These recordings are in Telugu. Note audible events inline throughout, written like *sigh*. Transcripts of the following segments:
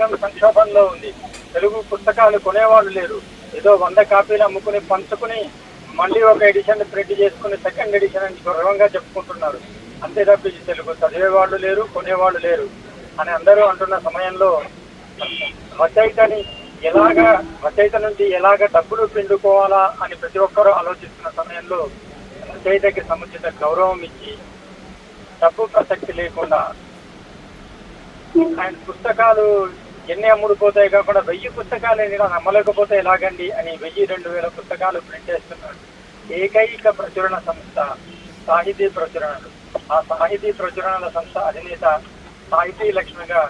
రంగం సంక్షోభంలో ఉంది. తెలుగు పుస్తకాలు కొనేవాళ్ళు లేరు. ఏదో వంద కాపీలు అమ్ముకుని పంచుకుని మళ్ళీ ఒక ఎడిషన్ ప్రింట్ చేసుకుని సెకండ్ ఎడిషన్ అని గౌరవంగా చెప్పుకుంటున్నారు. అంతే తప్పించి తెలుగు చదివేవాళ్ళు లేరు కొనేవాళ్ళు లేరు అని అందరూ అంటున్న సమయంలో రచయితని ఎలాగా రచయిత నుంచి ఎలాగ డబ్బులు పిండుకోవాలా అని ప్రతి ఒక్కరూ ఆలోచిస్తున్న సమయంలో రచయితకి సముచిత గౌరవం ఇచ్చి డబ్బు ప్రసక్తి లేకుండా ఆయన పుస్తకాలు ఎన్ని అమ్ముడుపోతాయి కాకుండా వెయ్యి పుస్తకాలు ఎన్ని నమ్మలేకపోతే ఎలాగండి అని వెయ్యి రెండు వేల పుస్తకాలు ప్రింట్ చేస్తున్నాడు ఏకైక ప్రచురణ సంస్థ సాహితీ ప్రచురణలు. ఆ సాహితీ ప్రచురణల సంస్థ అధినేత సాహితీ లక్ష్మిగా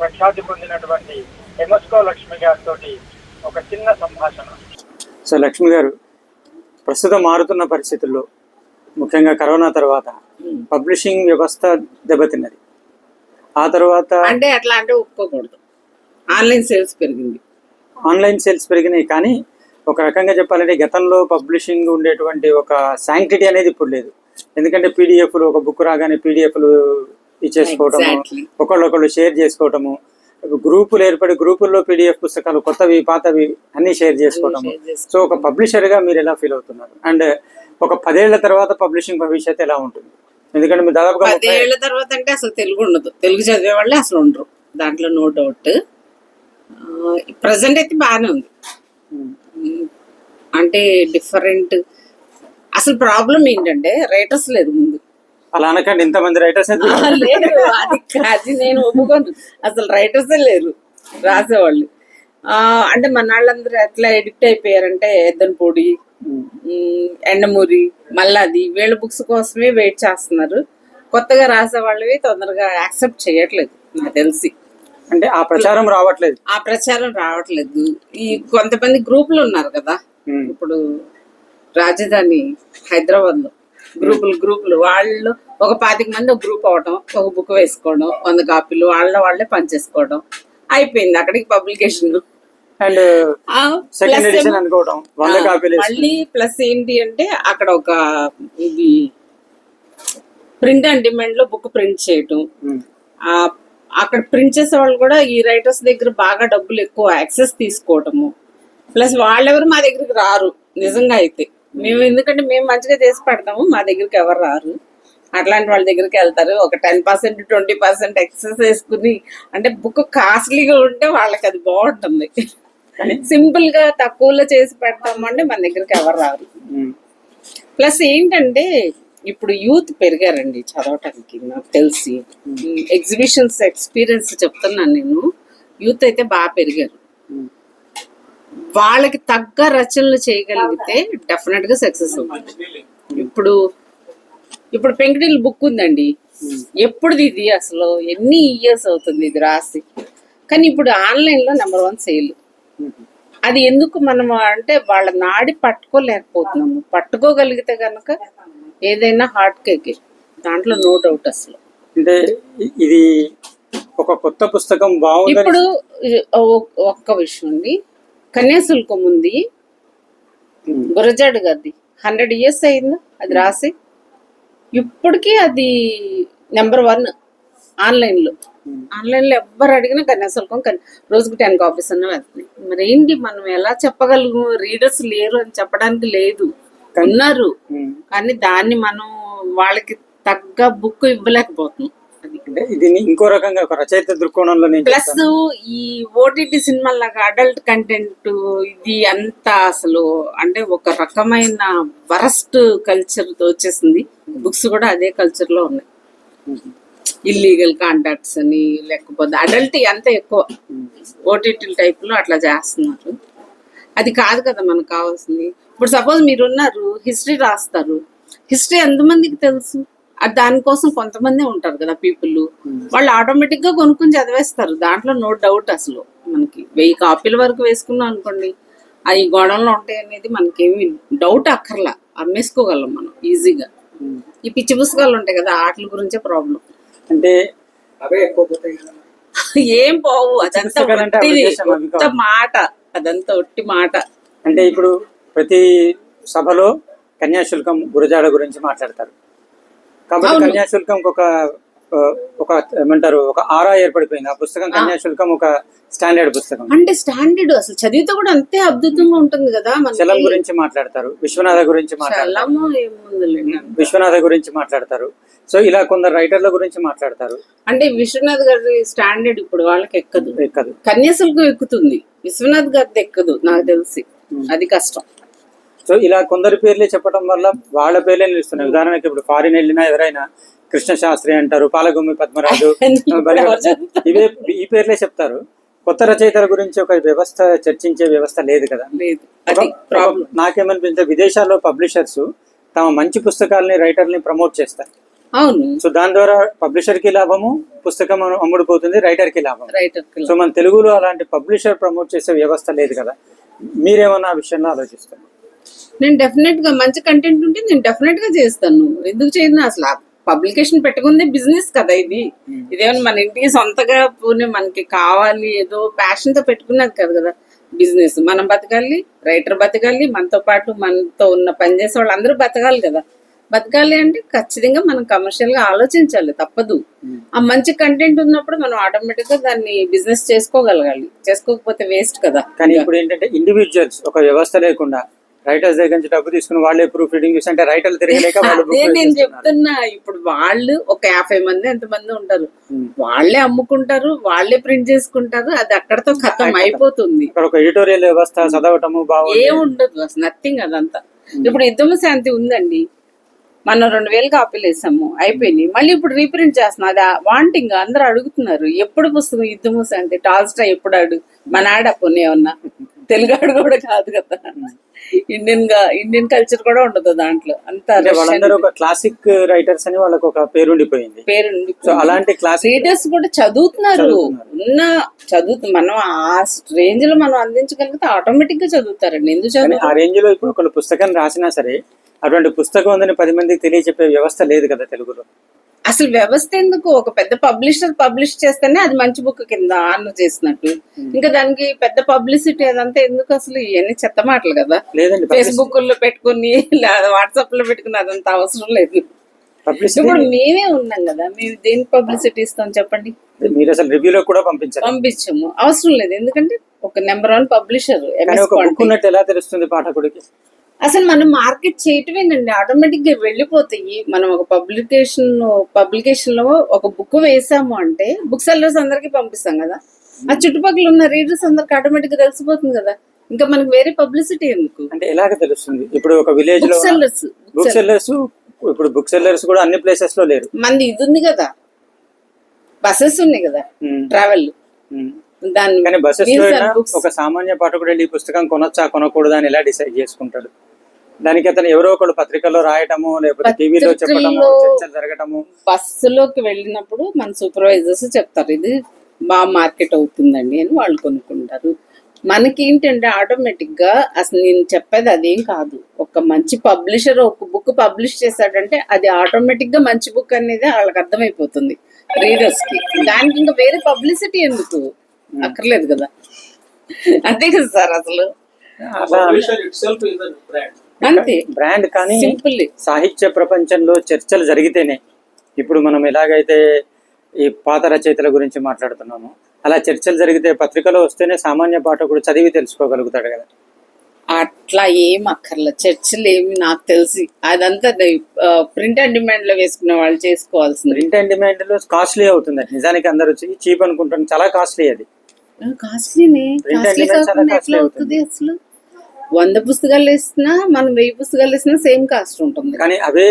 ప్రఖ్యాతి పొందినటువంటి ఎమస్కో లక్ష్మి గారితో ఒక చిన్న సంభాషణ. సో లక్ష్మి గారు ప్రస్తుతం మారుతున్న పరిస్థితుల్లో ముఖ్యంగా కరోనా తర్వాత పబ్లిషింగ్ వ్యవస్థ దెబ్బతిన్నది. ఆ తర్వాత అంటే అట్లా అంటే ఒప్పుకోకూడదు. ఆన్లైన్ సేల్స్ పెరిగింది. ఆన్లైన్ సేల్స్ పెరిగినాయి కానీ ఒక రకంగా చెప్పాలంటే గతంలో పబ్లిషింగ్ ఉండేటువంటి ఒక శాంక్టిటీ అనేది ఇప్పుడు లేదు. ఎందుకంటే పీడిఎఫ్లు ఒక బుక్ రాగానే పీడిఎఫ్లు ఇచ్చేసుకోవటము. ఒకళ్ళొకళ్ళు షేర్ చేసుకోవటము గ్రూపులు ఏర్పడి గ్రూపుల్లో పీడిఎఫ్ పుస్తకాలు కొత్తవి పాతవి అన్ని షేర్ చేసుకోవటము. సో ఒక పబ్లిషర్గా మీరు ఎలా ఫీల్ అవుతున్నారు? అండ్ ఒక పదేళ్ళ తర్వాత పబ్లిషింగ్ భవిష్యత్తు ఎలా ఉంటుంది? ఎందుకంటే మీరు దాదాపుగా పదేళ్ళ తర్వాత అంటే అసలు తెలుగు ఉండదు. తెలుగు చదివే వాళ్ళే అసలు ఉండరు. దాంట్లో నో డౌట్. ప్రజెంట్ అయితే బాగానే ఉంది. అంటే డిఫరెంట్ అసలు ప్రాబ్లం ఏంటంటే రైటర్స్ లేదు ముందు. అలా అనకండి ఇంతమంది రైటర్స్ లేరు. అది అది నేను ఒప్పుకోను. అసలు రైటర్సే లేరు. రాసేవాళ్ళు. అంటే మన వాళ్ళందరూ ఎట్లా ఎడిక్ట్ అయిపోయారంటే ఎద్దనపొడి ఎండమూరి మల్లాది వీళ్ళ బుక్స్ కోసమే వెయిట్ చేస్తున్నారు. కొత్తగా రాసే వాళ్ళవి తొందరగా యాక్సెప్ట్ చేయట్లేదు నాకు తెలిసి. అంటే ఆ ప్రచారం రావట్లేదు. ఆ ప్రచారం రావట్లేదు. ఈ కొంతమంది గ్రూపులు ఉన్నారు కదా. ఇప్పుడు రాజధాని హైదరాబాద్లో గ్రూపులు గ్రూపులు. వాళ్ళు ఒక పాతిక మంది ఒక గ్రూప్ అవడం ఒక బుక్ వేసుకోవడం వంద కాపీలు వాళ్ళ వాళ్ళే పనిచేసుకోవడం. అయిపోయింది అక్కడికి పబ్లికేషన్. అండ్ సెకండ్ ఎడిషన్ అనుకోవడం వంద కాపీలు. మళ్ళీ ప్లస్ ఏంటి అంటే అక్కడ ఒక ఇది ప్రింట్ అండ్ డిమాండ్లో బుక్ ప్రింట్ చేయటం. అక్కడ ప్రింట్ చేసే వాళ్ళు కూడా ఈ రైటర్స్ దగ్గర బాగా డబ్బులు ఎక్కువ యాక్సెస్ తీసుకోవటము. ప్లస్ వాళ్ళెవరు మా దగ్గరికి రారు నిజంగా అయితే. మేము ఎందుకంటే మేము మంచిగా చేసి పెడతాము మా దగ్గరికి ఎవరు రారు. అట్లాంటి వాళ్ళ దగ్గరికి వెళ్తారు ఒక ten percent twenty percent excess వేసుకుని అంటే బుక్ కాస్ట్లీగా ఉంటే వాళ్ళకి అది బాగుంటుంది. సింపుల్గా తక్కువలో చేసి పెడతామంటే మన దగ్గరికి ఎవరు రారు. ప్లస్ ఏంటంటే ఇప్పుడు యూత్ పెరిగారండి చదవటానికి నాకు తెలిసి. ఎగ్జిబిషన్స్ ఎక్స్పీరియన్స్ చెప్తున్నాను నేను. యూత్ అయితే బాగా పెరిగారు. వాళ్ళకి తగ్గ రచనలు చేయగలిగితే డెఫినెట్గా సక్సెస్ అవుతుంది. ఇప్పుడు ఇప్పుడు పెంకటిల్ బుక్ ఉందండి. ఎప్పుడుది ఇది అసలు? ఎన్ని ఇయర్స్ అవుతుంది ఇది రాసి? కానీ ఇప్పుడు ఆన్లైన్లో నెంబర్ వన్ సేల్. అది ఎందుకు మనం అంటే వాళ్ళ నాడి పట్టుకోలేకపోతున్నాము. పట్టుకోగలిగితే కనుక ఏదైనా హార్ట్ కేక్ దాంట్లో నో డౌట్ అసలు. అంటే ఇది ఒక కొత్త పుస్తకం బాగుందని ఇప్పుడు ఒక్క విషయం అండి. కన్యాశుల్కం ఉంది. గురజాడు గది హండ్రెడ్ ఇయర్స్ అయిందా? అది రాసి. ఇప్పటికీ అది నెంబర్ వన్ ఆన్లైన్లో. ఆన్లైన్లో ఎవ్వరు అడిగినా కన్యాశుల్కం కన్ రోజుకి టెన్ కాపీస్ అన్న వెళ్తున్నాయి మరి ఏంటి మనం ఎలా చెప్పగలము రీడర్స్ లేరు అని చెప్పడానికి లేదు. ఉన్నారు. కానీ దాన్ని మనం వాళ్ళకి తగ్గ బుక్ ఇవ్వలేకపోతున్నాం అంటే ఇది ఇంకో రకంగా ఒక రచయిత దృక్కోణంలో ప్లస్. ఈ ఓటీటీ సినిమాలాగా అడల్ట్ కంటెంట్ ఇది అంతా అసలు అంటే ఒక రకమైన వరస్ట్ కల్చర్తో వచ్చేసింది బుక్స్ కూడా అదే కల్చర్లో ఉన్నాయి. ఇల్లీగల్ కాంటాక్ట్స్ అని లేకపోతే అడల్ట్ అంత ఎక్కువ. ఓటీటీ టైప్లో అట్లా చేస్తున్నారు అది కాదు కదా మనకు కావాల్సింది. ఇప్పుడు సపోజ్ మీరున్నారు హిస్టరీ రాస్తారు. హిస్టరీ ఎంతమందికి తెలుసు? దానికోసం కొంతమంది ఉంటారు కదా పీపుల్. వాళ్ళు ఆటోమేటిక్గా కొనుక్కొని చదివేస్తారు. దాంట్లో నో డౌట్ అసలు మనకి. వెయ్యి కాపీల వరకు వేసుకున్నాం అనుకోండి అవి గోడంలో ఉంటాయి అనేది మనకేమి డౌట్ అక్కర్లా. అమ్మేసుకోగలం మనం ఈజీగా. ఈ పిచ్చి పుస్తకాలు ఉంటాయి కదా వాటి గురించే ప్రాబ్లం. అంటే అవే ఎక్కువ ఏం పోవు అదంతా మాట. అదంతా ఒట్టి మాట అంటే ఇప్పుడు ప్రతి సభలో కన్యాశుల్కం గురజాడ గురించి మాట్లాడతారు కాబట్టి. కన్యాశుల్కం ఒక ఒక ఏమంటారు ఒక ఆరా ఏర్పడిపోయింది. ఆ పుస్తకం కన్యాశుల్కం ఒక స్టాండర్డ్ పుస్తకం. అంటే స్టాండర్డ్ అసలు చదివితే కూడా అంతే అద్భుతంగా ఉంటుంది కదా చలం గురించి మాట్లాడతారు విశ్వనాథ గురించి మాట్లాడతారు. విశ్వనాథ గురించి మాట్లాడతారు. సో ఇలా కొందరు రైటర్ల గురించి మాట్లాడతారు. అంటే విశ్వనాథ్ గారి స్టాండర్డ్ ఇప్పుడు వాళ్ళకి ఎక్కదు. ఎక్కదు. కన్యాశుల్కం ఎక్కుతుంది. విశ్వనాథ్ గారిది ఎక్కదు నాకు తెలిసి. అది కష్టం. సో ఇలా కొందరి పేర్లే చెప్పడం వల్ల వాళ్ళ పేర్లే నిలుస్తున్నాయి. ఉదాహరణకి ఇప్పుడు ఫారిన్ వెళ్ళినా ఎవరైనా కృష్ణ శాస్త్రి అంటారు పాలగుమ్మి పద్మరాజు? *laughs* ఇవే ఈ పేర్లే చెప్తారు. కొత్త రచయితల గురించి ఒక వ్యవస్థ చర్చించే వ్యవస్థ లేదు కదా. లేదు. అది ఒక- ప్రాబ్లం ఒక- నాకేమనిపించే విదేశాల్లో పబ్లిషర్స్ తమ మంచి పుస్తకాలని రైటర్ని ప్రమోట్ చేస్తారు. అవును. సో దాని ద్వారా పబ్లిషర్కి లాభము పుస్తకం అమ్ముడుపోతుంది రైటర్కి లాభం సో మన తెలుగులో అలాంటి పబ్లిషర్ ప్రమోట్ చేసే వ్యవస్థ లేదు కదా. మీరేమన్నా ఆ విషయంలో ఆలోచిస్తారు? నేను డెఫినెట్గా మంచి కంటెంట్ ఉంటే నేను డెఫినెట్గా చేస్తాను ఎందుకు చేయను? అసలు పబ్లికేషన్ పెట్టుకుందే బిజినెస్ కదా ఇది. ఇదేమన్నా మన ఇంటికి సొంతగా పోనీ మనకి కావాలి ఏదో ప్యాషన్తో పెట్టుకున్నది కదా కదా బిజినెస్. మనం బతకాలి రైటర్ బతకాలి మనతో పాటు మనతో ఉన్న పనిచేసే వాళ్ళు అందరూ బతకాలి కదా. బతకాలి అంటే ఖచ్చితంగా మనం కమర్షియల్గా ఆలోచించాలి తప్పదు. ఆ మంచి కంటెంట్ ఉన్నప్పుడు మనం ఆటోమేటిక్గా దాన్ని బిజినెస్ చేసుకోగలగాలి. చేసుకోకపోతే వేస్ట్ కదా. కానీ ఇప్పుడు ఏంటంటే ఇండివిజువల్స్ ఒక వ్యవస్థ లేకుండా రైటర్స్ దగ్గర నుంచి డబ్బు తీసుకుని వాళ్ళే ప్రూఫ్ రీడింగ్ చేసి అంటే రైటర్లు తిరగలేక వాళ్ళు అదే నేను చెప్తున్నా ఇప్పుడు వాళ్ళు ఒక యాభై మంది ఎంతమంది ఉంటారు. వాళ్ళే అమ్ముకుంటారు వాళ్ళే ప్రింట్ చేసుకుంటారు అది అక్కడతో ఖతం అయిపోతుంది. ఇక్కడ ఒక ఎడిటోరియల్ వ్యవస్థ చదవటము బాగుంది ఏం ఉండదు అసలు నథింగ్ అదంతా. ఇప్పుడు యుద్ధము శాంతి ఉందండి. మనం రెండు వేలు కాపీలు వేసాము అయిపోయినాయి. మళ్ళీ ఇప్పుడు రీప్రింట్ చేస్తున్నాం. అది వాంటింగ్ అందరూ అడుగుతున్నారు ఎప్పుడు పుస్తకం యుద్ధము శాంతి? టాల్స్టా ఎప్పుడు అడుగు మన ఆడ పోనీ ఏమన్నా. *laughs* తెలుగాడు కూడా కాదు కదా. ఇండియన్గా ఇండియన్ కల్చర్ కూడా ఉండదు దాంట్లో. అంత వాళ్ళందరూ ఒక క్లాసిక్ రైటర్స్ అని వాళ్ళకి ఒక పేరు ఉండిపోయింది పేరు సో అలాంటి క్లాసిక్ రీడర్స్ కూడా చదువుతున్నారు. ఉన్న చదువుతు మనం ఆ రేంజ్లో మనం అందించగలిగితే ఆటోమేటిక్గా చదువుతారండి. ఎందుకు చదువు ఆ రేంజ్లో ఇప్పుడు ఒకళ్ళు పుస్తకం రాసినా సరే అటువంటి పుస్తకం ఉందని పది మందికి తెలియచెప్పే వ్యవస్థ లేదు కదా తెలుగులో. అసలు వ్యవస్థ ఎందుకు? ఒక పెద్ద పబ్లిషర్ పబ్లిష్ చేస్తేనే అది మంచి బుక్ కింద ఆన్ చేసినట్టు. ఇంకా దానికి పెద్ద పబ్లిసిటీ అదంతా ఎందుకు అసలు ఇవన్నీ చెత్త మాటలు కదా? లేదండి ఫేస్బుక్లో పెట్టుకుని లేదా వాట్సాప్లో పెట్టుకుని అదంతా అవసరం లేదు. ఇప్పుడు మేమే ఉన్నాం కదా మేము దేనికి పబ్లిసిటీ ఇస్తాం చెప్పండి? మీరు అసలు రివ్యూలో కూడా పంపించారు పంపించము. అవసరం లేదు ఎందుకంటే ఒక నెంబర్ వన్ పబ్లిషర్ ఎలా తెలుస్తుంది పాఠకుడికి? అసలు మనం మార్కెట్ చేయటమేనండి. ఆటోమేటిక్గా వెళ్ళిపోతాయి. మనం ఒక పబ్లికేషన్ పబ్లికేషన్లో ఒక బుక్ వేసాము అంటే బుక్ సెల్లర్స్ అందరికి పంపిస్తాం కదా. ఆ చుట్టుపక్కల ఉన్న రీడర్స్ అందరికి ఆటోమేటిక్గా తెలిసిపోతుంది కదా. ఇంకా మనకి వేరే పబ్లిసిటీ ఎందుకు? అంటే ఎలాగ తెలుస్తుంది? ఇప్పుడు ఒక విలేజ్లో బుక్ సెల్లర్స్ బుక్ సెల్లర్స్. ఇప్పుడు బుక్ సెల్లర్స్ కూడా అన్ని ప్లేసెస్లో లేరు. మంది ఇది ఉంది కదా. బస్సెస్ ఉన్నాయి కదా. ట్రావెల్. ఉమ్. దాని కానీ బస్సెస్. ఒక సామాన్య పాఠకుడు ఈ పుస్తకం కొనొచ్చా కొనకూడదా అని ఎలా డిసైడ్ చేసుకుంటాడు? దానికి అతను ఎవరో ఒకడు పత్రికల్లో రాయటము లేకపోతే టీవీలో పత్రికల్లో- చర్చలు జరగటము. బస్సులోకి వెళ్ళినప్పుడు మన సూపర్వైజర్స్ చెప్తారు ఇది బాగా మార్కెట్ అవుతుందండి అని వాళ్ళు కొనుక్కుంటారు. మనకి ఏంటంటే ఆటోమేటిక్గా అసలు నేను చెప్పేది అదేం కాదు. ఒక మంచి పబ్లిషర్ ఒక బుక్ పబ్లిష్ చేశాడంటే అది ఆటోమేటిక్గా మంచి బుక్ అనేది వాళ్ళకి అర్థమైపోతుంది రీడర్స్కి. దానికి ఇంకా వేరే పబ్లిసిటీ ఎందుకు? అక్కర్లేదు కదా. అంతే కదా సార్ అసలు. అంతే. బ్రాండ్ కానీ సింపుల్ సాహిత్య ప్రపంచంలో చర్చలు జరిగితేనే ఇప్పుడు మనం ఎలాగైతే ఈ పాత రచయితల గురించి మాట్లాడుతున్నామో అలా చర్చలు జరిగితే పత్రికలో వస్తేనే సామాన్య పాఠకుడు చదివి తెలుసుకోగలుగుతాడు కదా. అట్లా ఏం అక్కర్లే. చర్చలు ఏమి నాకు తెలిసి అదంతా ప్రింట్ అండ్ డిమాండ్లో వేసుకునే వాళ్ళు చేసుకోవాల్సింది. ప్రింట్ అండ్ డిమాండ్లో కాస్ట్లీ అవుతుంది. నిజానికి అందరూ చీప్ అనుకుంటాను చాలా కాస్ట్లీ అది. కాస్ట్లీనే కాస్ట్లీ కాకుండా ఎట్లా అవుతుంది. అసలు? వంద పుస్తకాలు వేసినా మనం వెయ్యి పుస్తకాలు వేసినా సేమ్ కాస్ట్ ఉంటుంది. కానీ అవే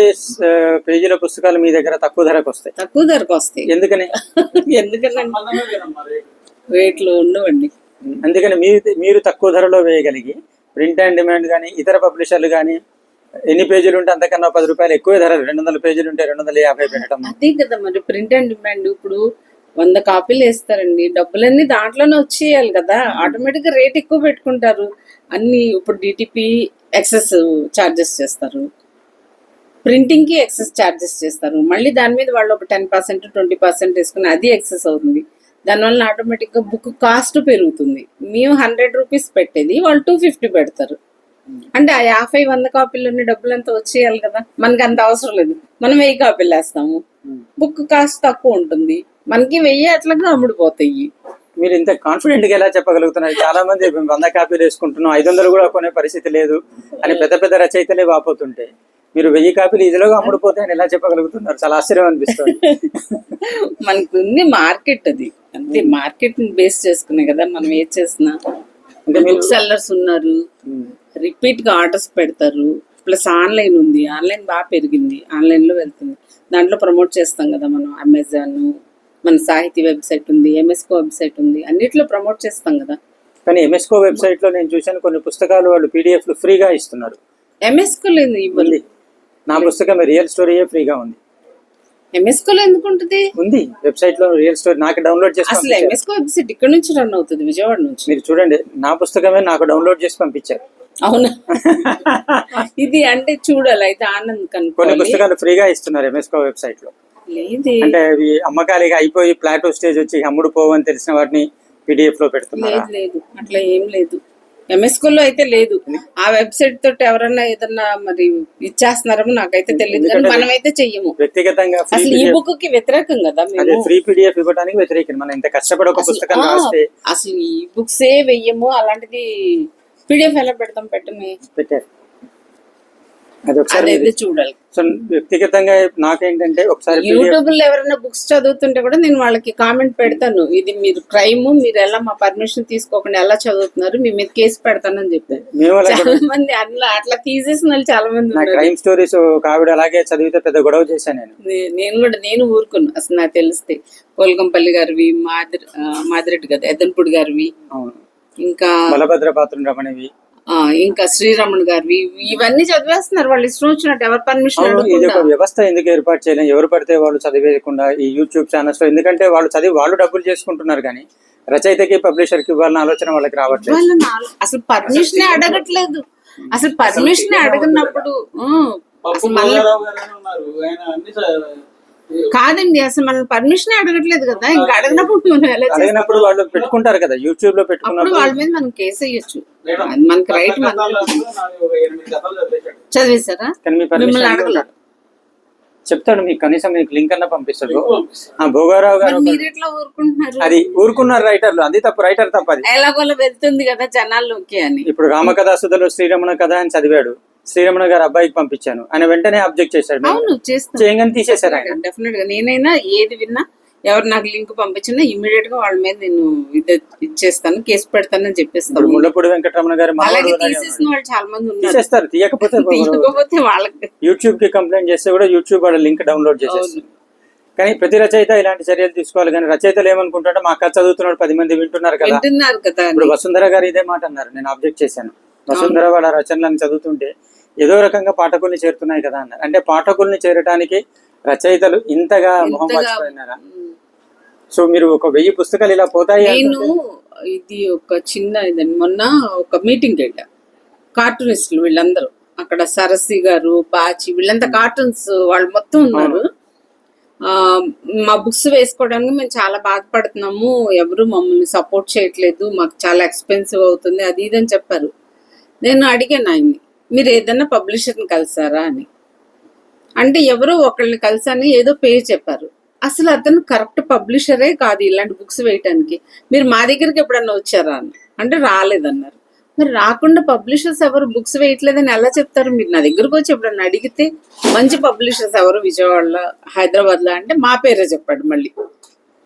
పేజీల పుస్తకాలు మీ దగ్గర తక్కువ ధరకు వస్తాయి. తక్కువ ధరకు వస్తాయి. ఎందుకని. *laughs* రేట్లు ఉండవండి. అందుకని మీరు మీరు తక్కువ ధరలో వేయగలిగి ప్రింట్ అండ్ డిమాండ్ కానీ ఇతర పబ్లిషర్లు కానీ ఎన్ని పేజీలు ఉంటే అంతకన్నా పది రూపాయలు ఎక్కువ ధర రెండు వందల పేజీలు ఉంటే రెండు వందల యాభై పెట్టడం. అదే కదా మరి ప్రింట్ అండ్ డిమాండ్. ఇప్పుడు వంద కాపీలు వేస్తారండి. డబ్బులన్నీ దాంట్లోనే వచ్చేయాలి కదా. ఆటోమేటిక్గా రేట్ ఎక్కువ పెట్టుకుంటారు. అన్ని ఇప్పుడు డిటిపి ఎక్సెస్ చార్జెస్ చేస్తారు. ప్రింటింగ్కి ఎక్సెస్ చార్జెస్ చేస్తారు. మళ్ళీ దాని మీద వాళ్ళు ఒక టెన్ పర్సెంట్ ట్వంటీ పర్సెంట్ వేసుకుని అది ఎక్సెస్ అవుతుంది. దానివల్ల ఆటోమేటిక్గా బుక్ కాస్ట్ పెరుగుతుంది. మేము హండ్రెడ్ రూపీస్ పెట్టేది వాళ్ళు టూ ఫిఫ్టీ పెడతారు. అంటే ఆ యాభై వంద కాపీలోని డబ్బులు అంతా వచ్చేయాలి కదా. మనకి అంత అవసరం లేదు. మనం వెయ్యి కాపీలు వేస్తాము. బుక్ కాస్ట్ తక్కువ ఉంటుంది. మనకి వెయ్యి అట్లాగా అమ్ముడుపోతాయి. మీరు ఇంత కాన్ఫిడెంట్గా ఎలా చెప్పగలుగుతున్నారు? చాలా మంది వంద కాపీలు వేసుకుంటున్నాం ఐదు వందలు కూడా కొనే పరిస్థితి లేదు అని పెద్ద పెద్ద రచయితలే వాపోతుంటాయి మీరు వెయ్యి కాపీలు ఇదిలోగా అమ్ముడుపోతాయని ఎలా చెప్పగలుగుతున్నారు? చాలా ఆశ్చర్యం అనిపిస్తుంది. *laughs* మనకు ఉంది మార్కెట్ అది. అంతే మార్కెట్ బేస్ చేసుకునే కదా మనం ఏది చేసినా. అంటే బుక్ సెల్లర్స్ ఉన్నారు. రిపీట్గా ఆర్డర్స్ పెడతారు. ప్లస్ ఆన్లైన్ ఉంది. ఆన్లైన్ బాగా పెరిగింది. ఆన్లైన్లో వెళ్తుంది. దాంట్లో ప్రమోట్ చేస్తాం కదా మనం అమెజాన్ మన సాహితీ వెబ్సైట్ ఉంది ఎంఎస్కో వెబ్సైట్ ఉంది అన్నిట్లో ప్రమోట్ చేస్తాం కదా. కానీ ఎంఎస్కో వెబ్సైట్లో నేను చూశాను కొన్ని పుస్తకాలు వాళ్ళు పీడిఎఫ్లు ఫ్రీగా ఇస్తున్నారు. ఎంఎస్కో లేదు ఇవ్వరు? ఉంది. నా పుస్తకం రియల్ స్టోరీయే ఫ్రీగా ఉంది. ఎంఎస్కోలో ఎందుకు ఉంటుంది? ఉంది. వెబ్సైట్లో రియల్ స్టోరీ నాకు డౌన్లోడ్ చేసి అసలు. ఎంఎస్కో వెబ్సైట్ ఇక్కడ నుంచి రన్ అవుతుంది విజయవాడ నుంచి. మీరు చూడండి నా పుస్తకమే నాకు డౌన్లోడ్ చేసి పంపించారు. అవునా? *laughs* ఇది అంటే చూడాలి అయితే ఆనంద్ కొన్ని కనుక్కోవాలి పుస్తకాలు ఫ్రీగా ఇస్తున్నారు ఎంఎస్కో వెబ్సైట్లో అంటే అవి అమ్మకాలిగా అయిపోయి ప్లాటో స్టేజ్ వచ్చి అమ్ముడు పోవని తెలిసిన వాటిని పీడిఎఫ్లో పెడుతున్నారా? లేదు లేదు. అట్లా ఏం లేదు. ఎంఎస్కో లో అయితే లేదు. ఆ వెబ్సైట్ తోటి ఎవరన్నా ఏదన్నా మరి ఇచ్చేస్తున్నారేమో నాకైతే తెలియదు కానీ మనమైతే చెయ్యము. వ్యక్తిగతంగా అసలు ఈ బుక్కి వ్యతిరేకం కదా మేము. ఫ్రీ పీడిఎఫ్ ఇవ్వడానికి వ్యతిరేకం. మనం ఇంత కష్టపడి ఒక పుస్తకం రాస్తే అసలు ఈ బుక్స్ ఏ వెయ్యము. అలాంటిది పీడిఎఫ్ ఎలా పెడతాం పెట్టమే? పెట్టారు అది ఒకసారి చూడాలి. సో వ్యక్తిగతంగా నాకేంటంటే ఒకసారి యూట్యూబ్లో ఎవరైనా బుక్స్ చదువుతుంటే కూడా నేను వాళ్ళకి కామెంట్ పెడతాను. ఇది మీరు క్రైమ్ మీరు ఎలా మా పర్మిషన్ తీసుకోకుండా ఎలా చదువుతున్నారు మీ మీద కేసు పెడతానని చెప్పారు. మేము అలా చాలా మంది అట్లా అట్లా తీసేసిన వాళ్ళు చాలా మంది క్రైమ్ స్టోరీస్ ఒక ఆవిడ అలాగే చదివితే పెద్ద గొడవ చేశాను నేను. నేను కూడా నేను ఊరుకున్నా. అసలు నాకు తెలిస్తే. కోల్కంపల్లి గారివి మాదిరి మాదిరెడ్డి కదా ఎద్దన్పూడి గారివి. అవును. ఇంకా బలభద్ర పాత్ర రమణివి. ఆ, ఇంకా శ్రీరమణ్ గారివి ఇవన్నీ చదివేస్తున్నారు వాళ్ళు. ఇష్టం వచ్చినట్టు ఎవరు పర్మిషన్ ఇది ఒక వ్యవస్థ ఎందుకు ఏర్పాటు చేయలేం? ఎవరు పడితే వాళ్ళు చదివేయకుండా ఈ యూట్యూబ్ ఛానల్స్లో. ఎందుకంటే వాళ్ళు చదివి వాళ్ళు డబ్బులు చేసుకుంటున్నారు కానీ రచయితకి పబ్లిషర్కి ఇవ్వాలన్న ఆలోచన వాళ్ళకి రావట్లేదు. అసలు పర్మిషన్ అడగట్లేదు. అసలు పర్మిషన్ అడగనప్పుడు కాదండి అసలు మనం పర్మిషన్ అడగట్లేదు కదా. ఇంకా అడగనప్పుడు మనం ఎలా చేస్తాం? అడిగినప్పుడు వాళ్ళు పెట్టుకుంటారు కదా యూట్యూబ్లో పెట్టుకున్నప్పుడు. వాళ్ళ మీద మనం కేసు వేయచ్చు. మనకి రైట్ చదివేశారా? మిమ్మల్ని పర్మిషన్ అడగల. చెప్తాడు మీకు కనీసం మీకు లింక్ అన్న పంపిస్తాడు. భోగారావు గారు అది ఊరుకున్నారు రైటర్లు అది తప్పు రైటర్ తప్పు అది. ఎలాగోలా వెళ్తుంది కదా జనాల్లోకి అని. ఇప్పుడు రామకథా సుధలో శ్రీరమణ కథ అని చదివాడు. శ్రీరమణ గారు అబ్బాయికి పంపించాను. ఆయన వెంటనే అబ్జెక్ట్ చేశాడు. చేయగానే తీసేశారు ఆయన. డెఫినెట్గా నేనైనా ఏది విన్నా ఎవరు నాకు లింక్ పంపించినా ఇమీడియట్గా వాళ్ళ మీద నేను ఇది ఇచ్చేస్తాను కేసు పెడతానని చెప్పేస్తాను ముళ్ళపూడి వెంకటరమణ గారు అలాగే తీసేసిన వాళ్ళు చాలా మంది ఉన్నారు. తీయకపోతే తీయకపోతే వాళ్ళకి. యూట్యూబ్కి కంప్లైంట్ చేస్తే కూడా యూట్యూబ్ వాళ్ళ లింక్ డౌన్లోడ్ చేసేస్తుంది కానీ ప్రతి రచయిత ఇలాంటి చర్యలు తీసుకోవాలి. కానీ రచయితలు ఏమనుకుంటారంటే మా కథ చదువుతున్నాడు పది మంది వింటున్నారు కదా. వింటున్నారు కదా. ఇప్పుడు వసుంధర గారు ఇదే మాట అన్నారు. నేను ఆబ్జెక్ట్ చేశాను. వసుంధర వాళ్ళ రచనలను చదువుతుంటే ఏదో రకంగా పాఠకుల్ని చేరుతున్నాయి కదా అన్నారు. అంటే పాఠకుల్ని చేరడానికి రచయితలు ఇంతగా మొహం మర్చిపోయినారా సో మీరు ఒక వెయ్యి పుస్తకాలు ఇలా పోతాయి నేను ఇది ఒక చిన్న ఇదండి మొన్న ఒక మీటింగ్ వెళ్ళా కార్టూనిస్టులు వీళ్ళందరూ. అక్కడ సరస్సి గారు బాచి వీళ్ళంతా కార్టూన్స్ వాళ్ళు మొత్తం ఉన్నారు. ఆ, మా బుక్స్ వేసుకోవడానికి మేము చాలా బాధపడుతున్నాము. ఎవరు మమ్మల్ని సపోర్ట్ చేయట్లేదు. మాకు చాలా ఎక్స్పెన్సివ్ అవుతుంది. అది ఇది అని చెప్పారు. నేను అడిగాను ఆయన్ని మీరు ఏదైనా పబ్లిషర్ని కలిసారా? అని. అంటే ఎవరో ఒకళ్ళని కలిసాని ఏదో పేరు చెప్పారు. అసలు అతను కరెక్ట్ పబ్లిషరే కాదు ఇలాంటి బుక్స్ వేయటానికి. మీరు మా దగ్గరికి ఎప్పుడన్నా వచ్చారా అని. అంటే రాలేదన్నారు. మరి రాకుండా పబ్లిషర్స్ ఎవరు బుక్స్ వేయట్లేదని ఎలా చెప్తారు? మీరు నా దగ్గరకు వచ్చి ఎప్పుడన్నా అడిగితే మంచి పబ్లిషర్స్ ఎవరు? విజయవాడలో హైదరాబాద్లో అంటే మా పేరే చెప్పాడు మళ్ళీ.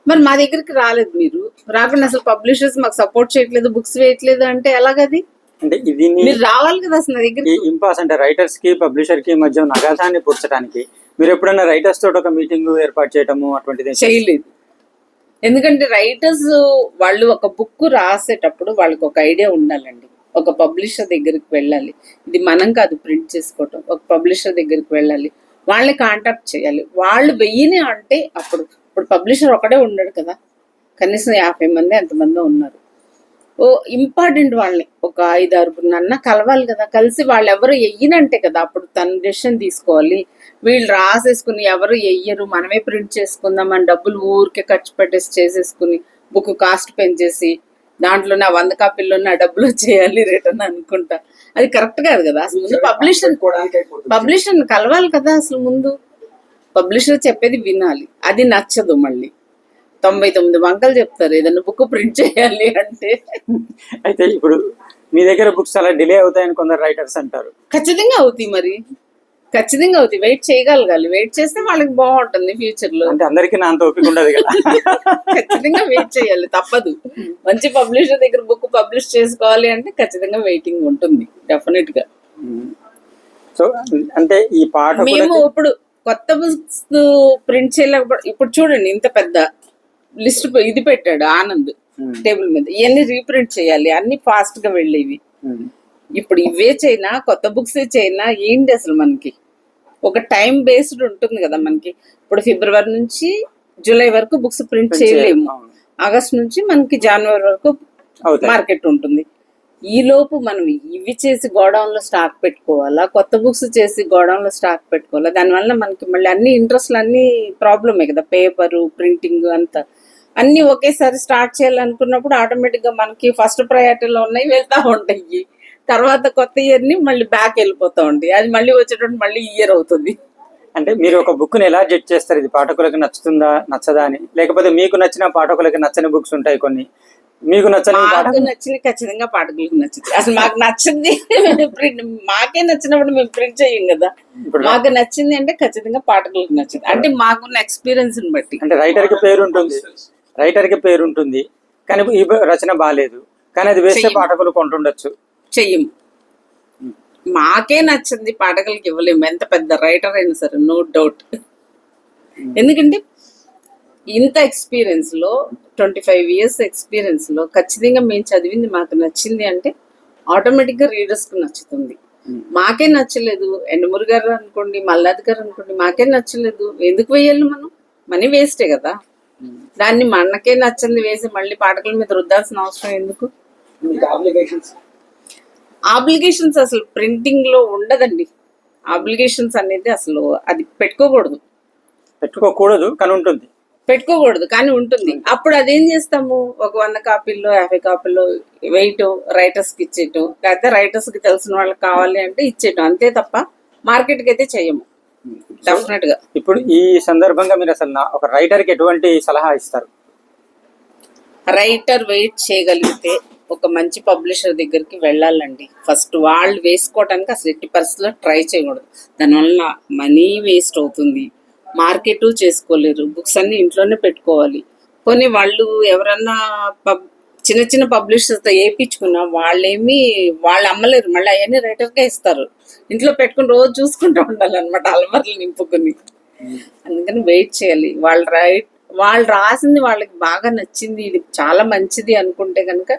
మరి మా దగ్గరికి రాలేదు మీరు. రాకుండా అసలు పబ్లిషర్స్ మాకు సపోర్ట్ చేయట్లేదు బుక్స్ వేయట్లేదు అంటే ఎలాగది? అంటే ఇది మీరు రావాలి కదా అసలు నా దగ్గరికి? ఇంపాస్ అంటే రైటర్స్కి పబ్లిషర్కి మధ్య ఉన్న అగాధాన్ని పూడ్చడానికి. మీరు ఎప్పుడైనా రైటర్స్ తోటి ఒక మీటింగ్ ఏర్పాటు చేయటము అటువంటిది చేయలేదు. ఎందుకంటే రైటర్స్ వాళ్ళు ఒక బుక్ రాసేటప్పుడు వాళ్ళకి ఒక ఐడియా ఉండాలండి. ఒక పబ్లిషర్ దగ్గరికి వెళ్ళాలి. ఇది మనం కాదు ప్రింట్ చేసుకోవటం. ఒక పబ్లిషర్ దగ్గరికి వెళ్ళాలి. వాళ్ళని కాంటాక్ట్ చేయాలి. వాళ్ళు వెయ్యిని అంటే అప్పుడు ఇప్పుడు పబ్లిషర్ ఒకడే ఉండడు కదా. కనీసం యాభై మంది ఎంతమంది ఉన్నారు. ఓ ఇంపార్టెంట్ వాళ్ళని. ఒక ఐదు ఆరుగురినన్నా కలవాలి కదా. కలిసి వాళ్ళు ఎవరు వెయ్యనంటే కదా అప్పుడు తన డెసిషన్ తీసుకోవాలి. వీళ్ళు రాసేసుకుని ఎవరు వెయ్యరు మనమే ప్రింట్ చేసుకుందాం అని డబ్బులు ఊరికే ఖర్చు పెట్టేసి చేసేసుకుని బుక్ కాస్ట్ పెంచేసి దాంట్లో నా వంద కాపీల్లో నా డబ్బులు వచ్చేయాలి రిటర్న్ అనుకుంటా. అది కరెక్ట్ కాదు కదా. అసలు ముందు పబ్లిషర్ పబ్లిషర్ కలవాలి కదా అసలు ముందు. పబ్లిషర్ చెప్పేది వినాలి. అది నచ్చదు మళ్ళీ. తొంభై తొమ్మిది వంకలు చెప్తారు. ఏదైనా బుక్ ప్రింట్ చేయాలి అంటే. అయితే ఇప్పుడు మీ దగ్గర బుక్స్ అలా డిలే అవుతాయని కొందరు రైటర్స్ అంటారు. ఖచ్చితంగా అవుతాయి మరి. ఖచ్చితంగా అవుతాయి. వెయిట్ చేయగలగాలి. వెయిట్ చేస్తే వాళ్ళకి బాగుంటుంది ఫ్యూచర్లో. అంటే అందరికీ నా అంత ఓపిక ఉండదు కదా. *laughs* ఖచ్చితంగా వెయిట్ చేయాలి. తప్పదు. మంచి పబ్లిషర్ దగ్గర బుక్ పబ్లిష్ చేసుకోవాలి అంటే ఖచ్చితంగా వెయిటింగ్ ఉంటుంది. డెఫినెట్గా. సో అంటే ఈ పాట మేము ఇప్పుడు కొత్త బుక్స్ ప్రింట్ చేయలేకపోతే ఇప్పుడు చూడండి ఇంత పెద్ద. లిస్ట్ ఇది పెట్టాడు ఆనంద్ టేబుల్ మీద. ఇవన్నీ రీప్రింట్ చేయాలి. అన్ని ఫాస్ట్గా వెళ్ళేవి ఇప్పుడు ఇవే చైనా కొత్త బుక్స్ చైనా ఏంటి అసలు మనకి? ఒక టైం బేస్డ్ ఉంటుంది కదా మనకి. ఇప్పుడు ఫిబ్రవరి నుంచి జూలై వరకు బుక్స్ ప్రింట్ చేయలేము. ఆగస్ట్ నుంచి మనకి జనవరి వరకు మార్కెట్ ఉంటుంది. ఈ లోపు మనం ఇవి చేసి గోడౌన్లో స్టాక్ పెట్టుకోవాలా? కొత్త బుక్స్ చేసి గోడౌన్లో స్టాక్ పెట్టుకోవాలా? దానివల్ల మనకి మళ్ళీ అన్ని ఇంట్రెస్ట్లు అన్ని ప్రాబ్లమే కదా. పేపరు ప్రింటింగ్ అంతా. అన్ని ఒకేసారి స్టార్ట్ చేయాలనుకున్నప్పుడు ఆటోమేటిక్గా మనకి ఫస్ట్ ప్రయారిటీలో ఉన్నాయి వెళ్తా ఉంటాయి. తర్వాత కొత్త ఇయర్ని మళ్ళీ బ్యాక్ వెళ్ళిపోతా ఉంటాయి అది మళ్ళీ వచ్చేటప్పుడు మళ్ళీ ఇయర్ అవుతుంది. అంటే మీరు ఒక బుక్ని ఎలా జడ్జ్ చేస్తారు? ఇది పాఠకులకు నచ్చుతుందా నచ్చదా అని? లేకపోతే మీకు నచ్చిన పాఠకులకి నచ్చని బుక్స్ ఉంటాయి కొన్ని. మీకు నచ్చని నచ్చింది ఖచ్చితంగా పాఠకులకు నచ్చింది అసలు మాకు నచ్చింది *laughs* ప్రింట్ మాకే నచ్చినప్పుడు మేము ప్రింట్ చేయం కదా. మాకు నచ్చింది అంటే ఖచ్చితంగా పాఠకులకు నచ్చింది అంటే మాకున్న ఎక్స్పీరియన్స్ని బట్టి. అంటే రైటర్కి పేరు ఉంటుంది. రైటర్కి పేరు ఉంటుంది కానీ ఈ రచన బాగాలేదు కానీ అది వేస్తే చెయ్యం. పాఠకులు కొంటుండొచ్చు. చెయ్యము. మాకే నచ్చింది పాఠకులకి ఇవ్వలేము. ఎంత పెద్ద రైటర్ అయినా సరే నో డౌట్ ఎందుకంటే ఇంత ఎక్స్పీరియన్స్లో ట్వంటీ ఫైవ్ ఇయర్స్ ఎక్స్పీరియన్స్లో ఖచ్చితంగా మేము చదివింది మాకు నచ్చింది అంటే ఆటోమేటిక్గా రీడర్స్కు నచ్చుతుంది. మాకే నచ్చలేదు. ఎండమూరి గారు అనుకోండి మల్లాది గారు అనుకోండి మాకే నచ్చలేదు. ఎందుకు వేయాలి మనం? మనీ వేస్టే కదా. దాన్ని మనకే నచ్చింది వేసి మళ్ళీ పాఠకుల మీద రుద్దాల్సిన అవసరం ఎందుకు? అప్లికేషన్స్ ఆబ్లిగేషన్స్ అసలు ప్రింటింగ్లో ఉండదండి. ఆబ్లిగేషన్స్ అనేది అసలు అది పెట్టుకోకూడదు. పెట్టుకోకూడదు కానీ ఉంటుంది. పెట్టుకోకూడదు కానీ ఉంటుంది. అప్పుడు అదేం చేస్తాము? ఒక వంద కాపీల్లో యాభై కాపీల్లో వెయిట్ రైటర్స్కి ఇచ్చేయటం లేకపోతే రైటర్స్కి తెలిసిన వాళ్ళకి కావాలి అంటే ఇచ్చేయటం అంతే తప్ప మార్కెట్కి అయితే చెయ్యము. డెఫినెట్గా ఇప్పుడు ఈ సందర్భంగా మీరు అసలు నా- ఒక రైటర్కి ఎటువంటి సలహా ఇస్తారు? రైటర్ వెయిట్ చేయగలిగితే ఒక మంచి పబ్లిషర్ దగ్గరికి వెళ్ళాలండి. ఫస్ట్ వాళ్ళు వేసుకోవడానికి అసలు ఎట్టి పరిస్థితుల్లో ట్రై చేయకూడదు. దానివల్ల మనీ వేస్ట్ అవుతుంది. మార్కెట్ చేసుకోలేరు. బుక్స్ అన్ని ఇంట్లోనే పెట్టుకోవాలి. కొన్ని వాళ్ళు ఎవరన్నా పబ్ చిన్న చిన్న పబ్లిషర్స్తో వేయించుకున్నా వాళ్ళేమి వాళ్ళు అమ్మలేరు. మళ్ళీ అవన్నీ రైటర్కే ఇస్తారు. ఇంట్లో పెట్టుకుని రోజు చూసుకుంటూ ఉండాలన్నమాట అలమర్లు నింపుకొని. అందుకని వెయిట్ చేయాలి. వాళ్ళు రైట్ వాళ్ళు రాసింది వాళ్ళకి బాగా నచ్చింది. ఇది చాలా మంచిది అనుకుంటే కనుక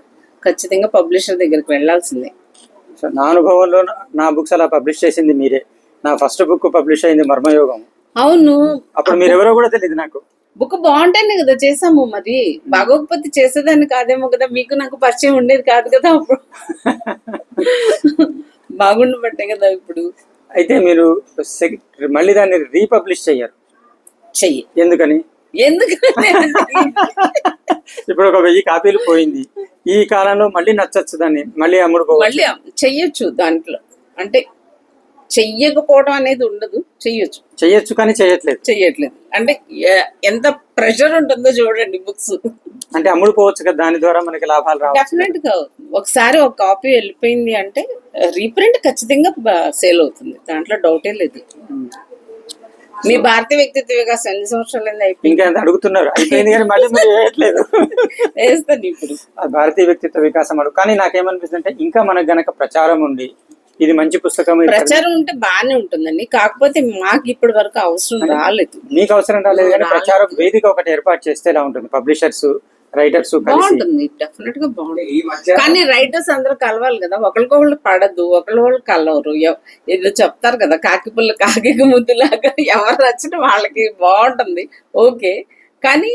ఖచ్చితంగా పబ్లిషర్ దగ్గరికి వెళ్ళాల్సిందే. సో నా అనుభవంలో నా- నా బుక్స్ అలా పబ్లిష్ చేసింది మీరే. నా ఫస్ట్ బుక్ పబ్లిష్ అయింది మర్మయోగం. అవును. అప్పుడు మీరు ఎవరో కూడా తెలియదు నాకు. బుక్ బాగుంటేనే కదా చేసాము మరి. బాగోకపోతే చేసేదాన్ని కాదేమో కదా. మీకు నాకు పరిచయం ఉండేది కాదు కదా అప్పుడు. బాగుండబట్టే కదా ఇప్పుడు. అయితే మీరు మళ్ళీ దాన్ని రీపబ్లిష్ చెయ్యరు. చెయ్యి. ఎందుకని? ఎందుకు ఇప్పుడు ఒక వెయ్యి కాపీలు పోయింది. ఈ కాలంలో మళ్ళీ నచ్చచ్చు దాన్ని. మళ్ళీ అమ్ముడుపోవచ్చు మళ్ళీ చెయ్యొచ్చు దాంట్లో. అంటే చెయ్యకపోవడం అనేది ఉండదు. చెయ్యొచ్చు. చెయ్యొచ్చు కానీ చేయట్లేదు చెయ్యట్లేదు. అంటే ఎంత ప్రెషర్ ఉంటుందో చూడండి బుక్స్. అంటే అమ్ముడుపోవచ్చు కదా దాని ద్వారా మనకి లాభాలు డెఫినెట్గా ఒకసారి ఒక కాపీ వెళ్ళిపోయింది అంటే రీప్రింట్ ఖచ్చితంగా సేల్ అవుతుంది. దాంట్లో డౌటే లేదు. మీ భారతీయ వ్యక్తిత్వ వికాసం ఎన్ని సంవత్సరాలు అయిపోయింది? ఇంకా అడుగుతున్నారు? అయిపోయింది కానీ మళ్ళీ మీరు వేయట్లేదు. వేస్తాను ఇప్పుడు. భారతీయ వ్యక్తిత్వ వికాసం అడుగు. కానీ నాకేమనిపిస్తుంది అంటే ఇంకా మనకు గనక ప్రచారం ఉండి ఇది మంచి పుస్తకం ప్రచారం ఉంటే బాగానే ఉంటుందండి. కాకపోతే మాకు ఇప్పటి వరకు అవసరం రాలేదు. మీకు అవసరం రాలేదు కానీ. ప్రచారం వేదిక ఒకటి ఏర్పాటు చేస్తే ఎలా ఉంటుంది? పబ్లిషర్స్ రైటర్స్ బాగుంటుంది. డెఫినెట్గా బాగుంటుంది కానీ రైటర్స్ అందరూ కలవాలి కదా. ఒకరికొకళ్ళు పడదు ఒకళ్ళు కలవరు. ఏదో చెప్తారు కదా కాకి పుల్ల కాకి ముద్దులాగా ఎవరు నచ్చిన వాళ్ళకి బాగుంటుంది. ఓకే. కానీ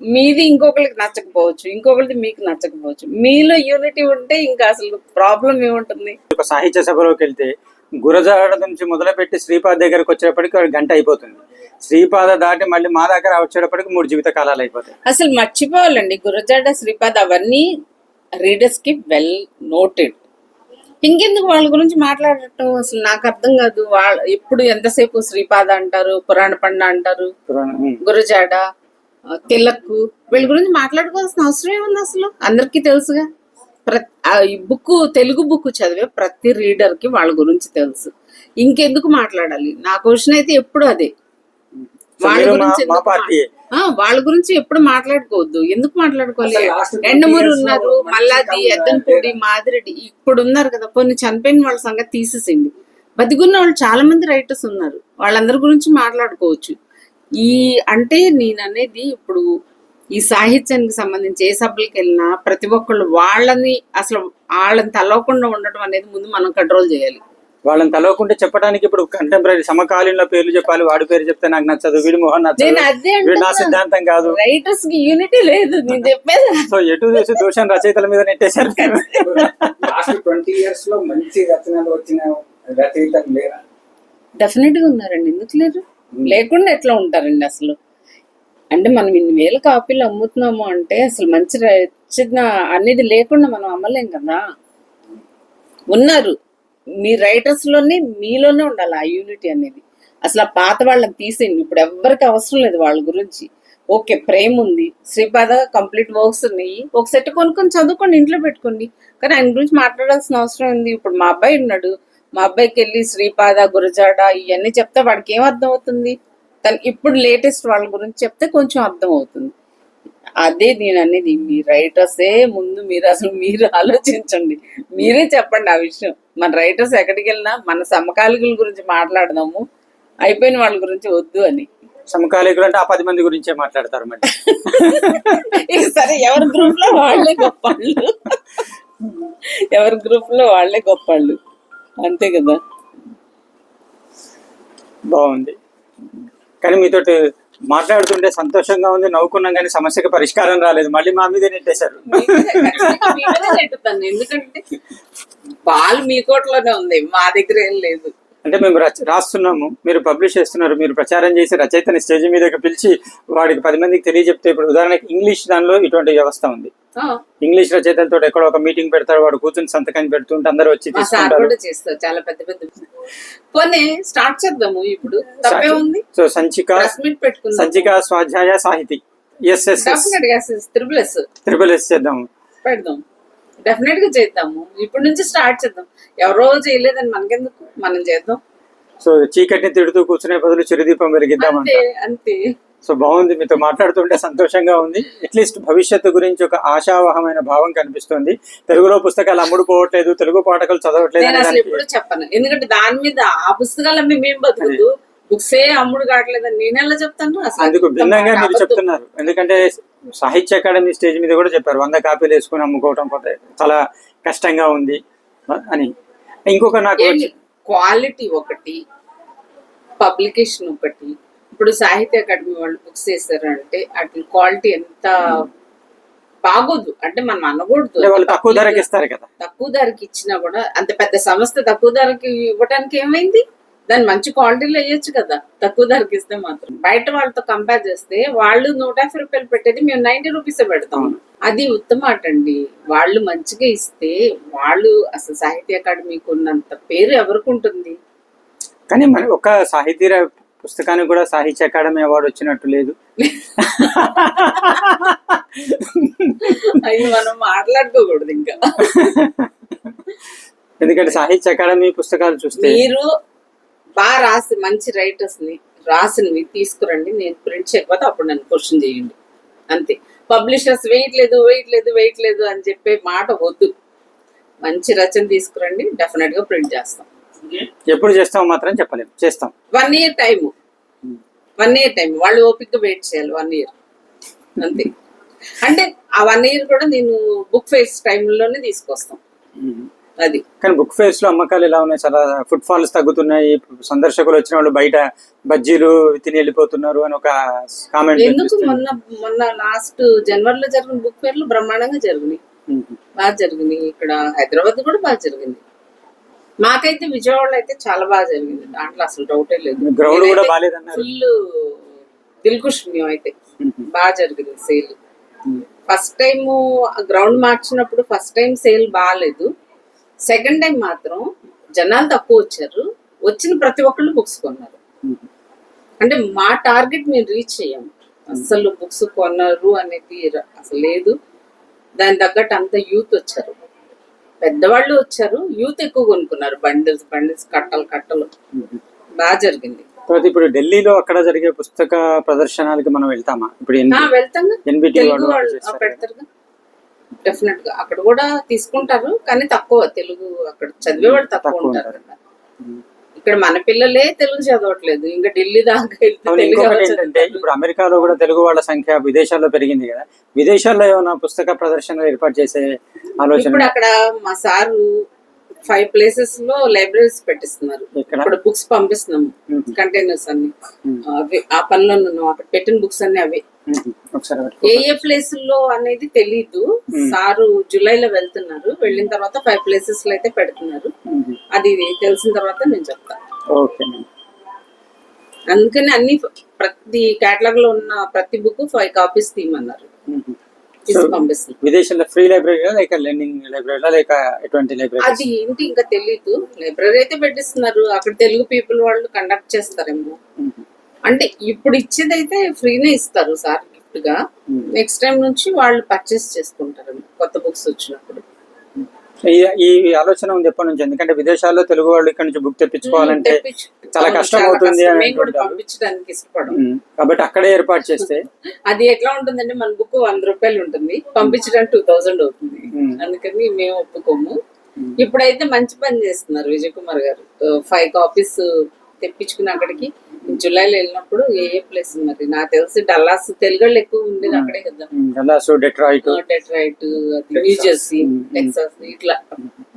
మీది ఇంకొకరికి నచ్చకపోవచ్చు ఇంకొకరిది మీకు నచ్చకపోవచ్చు. మీలో యూనిటీ ఉంటే ఇంకా అసలు ప్రాబ్లం ఏముంటుంది? ఒక సాహిత్య సభలోకి వెళ్తే గురజాడ నుంచి మొదలుపెట్టి శ్రీపాద దగ్గరకు వచ్చేటప్పటికి గంట అయిపోతుంది. శ్రీపాద దాటి మళ్ళీ మా దగ్గర వచ్చేటప్పటికి మూడు జీవిత కాలాలు అయిపోతాయి. అసలు మర్చిపోవాలండి గురజాడ శ్రీపాద్ అవన్నీ రీడర్స్కి వెల్ నోటెడ్ ఇంకెందుకు వాళ్ళ గురించి మాట్లాడటం? అసలు నాకు అర్థం కాదు. వాళ్ళ ఎప్పుడు ఎంతసేపు శ్రీపాద అంటారు పురాణ పండ అంటారు. గురజాడ తిలక్ వీళ్ళ గురించి మాట్లాడుకోవాల్సిన అవసరం ఏముంది అసలు? అందరికీ తెలుసుగా. ప్రతి బుక్ తెలుగు బుక్ చదివే ప్రతి రీడర్కి వాళ్ళ గురించి తెలుసు. ఇంకెందుకు మాట్లాడాలి? నా క్వశ్చన్ అయితే ఎప్పుడు అదే. వాళ్ళ గురించి వాళ్ళ గురించి ఎప్పుడు మాట్లాడుకోవద్దు. ఎందుకు మాట్లాడుకోవాలి? ఎండమూరు ఉన్నారు మల్లాది ఎద్దనపూడి మాదిరెడ్డి ఇప్పుడు ఉన్నారు కదా. కొన్ని చనిపోయిన వాళ్ళ సంగతి తీసేసింది బతికున్న వాళ్ళు చాలా మంది రైటర్స్ ఉన్నారు. వాళ్ళందరి గురించి మాట్లాడుకోవచ్చు. ఈ అంటే నేను అనేది ఇప్పుడు ఈ సాహిత్యానికి సంబంధించి ఏ సభలకు వెళ్ళినా ప్రతి ఒక్కళ్ళు వాళ్ళని అసలు వాళ్ళని తలవకుండా ఉండటం అనేది ముందు మనం కంట్రోల్ చేయాలి. వాళ్ళని తలవకుంటే చెప్పడానికి ఇప్పుడు కంటెంపరీ సమకాలీన పేర్లు చెప్పాలి వాడి పేరు చెప్తే నాకు నచ్చదు వీడి మొహం నచ్చదు నేను అదే వీడు నా. సిద్ధాంతం కాదు. రైటర్స్కి యూనిటీ లేదు నేను చెప్పేది. సో ఎటు చూసి దోషం రచయితల మీద నెట్టేశారు లాస్ట్ ట్వంటీ ఇయర్స్లో మంచి రచనలు వచ్చిన రచయితలు లేరా? డెఫినెట్గా ఉన్నారండి. ఎందుకు లేరు? లేకుండా ఎట్లా ఉంటారండి అసలు? అంటే మనం ఇన్ని వేల కాపీలు అమ్ముతున్నాము అంటే అసలు మంచి రచన అనేది లేకుండా మనం అమ్మలేం కదా? ఉన్నారు. మీ రైటర్స్లోనే మీలోనే ఉండాలి ఆ యూనిటీ అనేది. అసలు ఆ పాత వాళ్ళని తీసేయండి. ఇప్పుడు ఎవ్వరికి అవసరం లేదు వాళ్ళ గురించి. ఓకే ప్రేమ ఉంది. శ్రీపాద కంప్లీట్ వర్క్స్ ఉన్నాయి. ఒక సెట్ కొనుక్కొని చదువుకోండి ఇంట్లో పెట్టుకోండి. కానీ ఆయన గురించి మాట్లాడాల్సిన అవసరం ఉంది ఇప్పుడు మా అబ్బాయి ఉన్నాడు. మా అబ్బాయికి వెళ్ళి శ్రీపాద గురజాడ ఇవన్నీ చెప్తే వాడికి ఏం అర్థం అవుతుంది తను ఇప్పుడు లేటెస్ట్ వాళ్ళ గురించి చెప్తే కొంచెం అర్థం అవుతుంది అదే నేను అనేది మీ రైటర్సే ముందు మీరు అసలు మీరు ఆలోచించండి. మీరే చెప్పండి ఆ విషయం. మన రైటర్స్ ఎక్కడికి వెళ్ళినా మన సమకాలికుల గురించి మాట్లాడదాము. అయిపోయిన వాళ్ళ గురించి వద్దు అని. సమకాలీకులు అంటే ఆ పది మంది గురించే మాట్లాడతారు మరి. *laughs* సరే ఎవరి గ్రూప్లో వాళ్ళే గొప్పళ్ళు ఎవరి గ్రూప్లో వాళ్ళే గొప్పళ్ళు అంతే కదా? బాగుంది. కానీ మీతోటి మాట్లాడుతుంటే సంతోషంగా ఉంది నవ్వుకున్నాం కానీ సమస్యకి పరిష్కారం రాలేదు. మళ్ళీ మా మీదే నెట్టేశారు. ఎందుకంటే బాల్ మీ కోటలోనే ఉంది మా దగ్గర ఏం లేదు. అంటే మేము రాస్తున్నాము మీరు పబ్లిష్ చేస్తున్నారు మీరు ప్రచారం చేసి రచయితని స్టేజ్ మీదకి పిలిచి వాడికి పది మందికి తెలియజెప్తే ఇప్పుడు ఉదాహరణకి ఇంగ్లీష్ దానిలో ఇటువంటి వ్యవస్థ ఉంది. ఇంగ్లీష్ రచయితలతో ఎక్కడో ఒక మీటింగ్ పెడతారు వాడు కూర్చొని సంతకం పెడుతుంటే అందరూ వచ్చి చేస్తారు చాలా పెద్ద పెద్ద పోనీ స్టార్ట్ చేద్దాము ఇప్పుడు. తప్పే ఉంది? సో సంచిక సంచిక స్వాధ్యాయ సాహితి. డెఫినెట్గా త్రిబుల్ ఎస్ త్రిబుల్ ఎస్ చేద్దాము పెడదాం. డెఫినెట్గా చేద్దాము. ఇప్పటి నుంచి స్టార్ట్ చేద్దాం. ఎవరో చేయలేదని మనకెందుకు? మనం చేద్దాం. సో చీకటిని తిడుతూ కూర్చునే బదులు చిరుదీపం వెలిగిద్దాం అంతే అంతే. సో బాగుంది. మీతో మాట్లాడుతుంటే సంతోషంగా ఉంది. అట్లీస్ట్ భవిష్యత్తు గురించి ఒక ఆశావహమైన భావం కనిపిస్తుంది. తెలుగులో పుస్తకాలు అమ్ముడు పోవట్లేదు తెలుగు పాఠకులు చదవట్లేదు ఎప్పుడు చెప్పను. ఎందుకంటే దాని మీద ఆ పుస్తకాలు మేము బతుకుతూ బుక్సే అమ్ముడు కావట్లేదని నేను ఎలా చెప్తాను? అందుకు భిన్నంగా మీరు. చెప్తున్నారు. ఎందుకంటే సాహిత్య అకాడమీ స్టేజ్ మీద కూడా చెప్పారు. వంద కాపీలు వేసుకుని అమ్ముకోవటం పోతే చాలా కష్టంగా ఉంది అని. ఇంకొక నాకు క్వాలిటీ ఒకటి పబ్లికేషన్ ఒకటి ఇప్పుడు సాహిత్య అకాడమీ వాళ్ళు బుక్స్ చేస్తారంటే అట్లా క్వాలిటీ ఎంత బాగోదు. అంటే మనం అనకూడదు. తక్కువ ధరకి ఇస్తారు కదా. తక్కువ ధరకి ఇచ్చినా కూడా అంత పెద్ద సంస్థ తక్కువ ధరకి ఇవ్వడానికి ఏమైంది? దాన్ని మంచి క్వాలిటీలో వేయొచ్చు కదా. తక్కువ ధరకి ఇస్తే మాత్రం. బయట వాళ్ళతో కంపేర్ చేస్తే వాళ్ళు నూట యాభై రూపాయలు పెట్టేది మేము నైన్టీ రూపీస్ పెడతాం. అది ఉత్తమ అండి. వాళ్ళు మంచిగా ఇస్తే వాళ్ళు అసలు సాహిత్య అకాడమీకి ఉన్నంత పేరు ఎవరికి ఉంటుంది? కానీ మన ఒక సాహితీ పుస్తకానికి కూడా సాహిత్య అకాడమీ అవార్డు వచ్చినట్టు లేదు. అవి మనం మాట్లాడుకోకూడదు ఇంకా. ఎందుకంటే సాహిత్య అకాడమీ పుస్తకాలు చూస్తే మీరు బాగా రాసి మంచి రైటర్స్ని రాసినవి తీసుకురండి. నేను ప్రింట్ చేయకపోతే అప్పుడు నన్ను క్వశ్చన్ చేయండి. అంతే. పబ్లిషర్స్ వేయట్లేదు వేయట్లేదు వేయట్లేదు అని చెప్పే మాట వద్దు. మంచి రచన తీసుకురండి. డెఫినెట్గా ప్రింట్ చేస్తాం. ఎప్పుడు చేస్తాం మాత్రం చెప్పలేము. చేస్తాం. One year time one year time వాళ్ళు ఓపిక వెయిట్ చేయాలి వన్ ఇయర్ అంతే. అంటే ఆ వన్ ఇయర్ కూడా నేను బుక్ ఫేస్ టైంలోనే తీసుకొస్తాం. అది. కానీ బుక్ ఫేర్స్లో అమ్మకాలు ఎలా ఉన్నాయి? చాలా ఫుట్ ఫాల్స్ తగ్గుతున్నాయి. సందర్శకులు వచ్చిన వాళ్ళు బయట బజ్జీలు తిని వెళ్ళిపోతున్నారు అని ఒక కామెంట్ ఎందుకు? మొన్న మొన్న లాస్ట్ జనవరిలో జరిగిన బుక్ ఫేర్లు బ్రహ్మాండంగా జరిగినాయి. బాగా జరిగినాయి. ఇక్కడ హైదరాబాద్ కూడా బాగా జరిగింది. మాకైతే విజయవాడలో అయితే చాలా బాగా జరిగింది. దాంట్లో అసలు డౌటే లేదు. గ్రౌండ్ కూడా బాగాలేదన్నారు. ఫుల్ దిల్కుష్ మేమైతే బాగా జరిగింది సేల్. ఫస్ట్ టైం గ్రౌండ్ మార్చినప్పుడు ఫస్ట్ టైం సేల్ బాగాలేదు. సెకండ్ టైం మాత్రం జనాలు తక్కువ వచ్చారు. వచ్చిన ప్రతి ఒక్కళ్ళు బుక్స్ కొన్నారు. అంటే మా టార్గెట్ మేము రీచ్ అయ్యాం. అసలు బుక్స్ కొన్నారు అనేది అసలు లేదు. దాని తగ్గట్టు అంత యూత్ వచ్చారు. పెద్దవాళ్ళు వచ్చారు యూత్ ఎక్కువ కొనుక్కున్నారు బండిల్స్ బండిల్స్ కట్టలు కట్టలు. బాగా జరిగింది. తర్వాత ఇప్పుడు ఢిల్లీలో అక్కడ జరిగే పుస్తక ప్రదర్శనలకి మనం వెళ్తామా? ఇప్పుడు డెఫినెట్గా అక్కడ కూడా తీసుకుంటారు కానీ తక్కువ తెలుగు అక్కడ చదివేవాళ్ళు తక్కువ ఉంటారు. ఇక్కడ మన పిల్లలే తెలుగు చదవట్లేదు ఇంకా ఢిల్లీ దాకా ఏంటంటే? ఇప్పుడు అమెరికాలో కూడా తెలుగు వాళ్ళ సంఖ్య విదేశాల్లో పెరిగింది కదా. విదేశాల్లో ఏమైనా పుస్తక ప్రదర్శనలు ఏర్పాటు చేసే ఆలోచన ఇప్పుడు అక్కడ మా సారు ఫైవ్ ప్లేసెస్లో లైబ్రరీస్ పెట్టిస్తున్నారు? ఇక్కడ బుక్స్ పంపిస్తున్నాము. కంటైనర్స్ అన్ని. అవి ఆ పనిలో ఉన్నాం అక్కడ పెట్టిన బుక్స్ అన్ని అవే. ఒకసారి ఏ పట్టుకో. ఏ ప్లేస్లో అనేది తెలీదు సారు జూలైలో వెళ్తున్నారు వెళ్ళిన తర్వాత ఫైవ్ ప్లేసెస్లో అయితే పెడుతున్నారు. అది తెలిసిన తర్వాత నేను చెప్తాను ఓకే. అందుకని అన్ని ప్రతి కేటలాగ్లో ఉన్న ప్రతి బుక్ ఫైవ్ కాపీస్ తీయమన్నారు. తీసి ఫ్రీ లైబ్రరీలా లేక లెర్నింగ్ లైబ్రరీలా లేక ఎటువంటి లైబ్రరీ అది ఏంటి ఇంకా తెలీదు. లైబ్రరీ అయితే పెట్టిస్తున్నారు. అక్కడ తెలుగు పీపుల్ వాళ్ళు కండక్ట్ చేస్తారేమో. అంటే ఇప్పుడు ఇచ్చేదైతే ఫ్రీనే ఇస్తారు సార్ గిఫ్ట్గా. నెక్స్ట్ టైం నుంచి వాళ్ళు పర్చేస్ చేసుకుంటారు కొత్త బుక్స్ వచ్చినప్పుడు. ఈ ఆలోచన ఉంది ఎప్పటి నుంచి ఎందుకంటే విదేశాల్లో తెలుగు వాళ్ళు ఇక్కడ నుంచి బుక్ తెప్పించుకోవాలంటే తెప్పించు. చాలా కష్టం అవుతుంది. అని. పంపించడానికి ఇష్టపడం. కాబట్టి అక్కడే ఏర్పాటు చేస్తే *laughs* అది ఎట్లా ఉంటుందంటే మన బుక్ వంద రూపాయలు ఉంటుంది పంపించడానికి టూ థౌజండ్ అవుతుంది. అందుకని మేము ఒప్పుకోము ఇప్పుడైతే మంచి పని చేస్తున్నారు విజయ్ కుమార్ గారు ఫైవ్ కాపీస్ తెప్పించుకుని అక్కడికి జూలైలో వెళ్ళినప్పుడు ఏ ఏ ప్లేస్ మరి? నాకు తెలిసి డల్లాస్ తెలుగు ఎక్కువ ఉండేది అక్కడే కదా. Dallas Detroit. Detroit New Jersey hmm. Texas ఇట్లా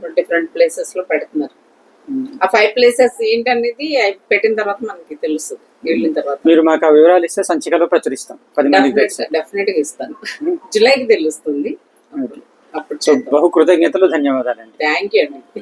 డిఫరెంట్ ప్లేసెస్లో పెడుతున్నారు ఆ ఫైవ్ ప్లేసెస్ ఏంటనేది పెట్టిన తర్వాత మనకి తెలుస్తుంది వెళ్ళిన తర్వాత. మీరు మాకు ఆ వివరాలు ఇస్తే సంచికలో ప్రచురిస్తాం. పది మందికి తెలుసు డెఫినెట్గా ఇస్తాను. జూలైకి తెలుస్తుంది. అప్పుడు బహు కృతజ్ఞతలు ధన్యవాదాలండి. థ్యాంక్ యూ అండి.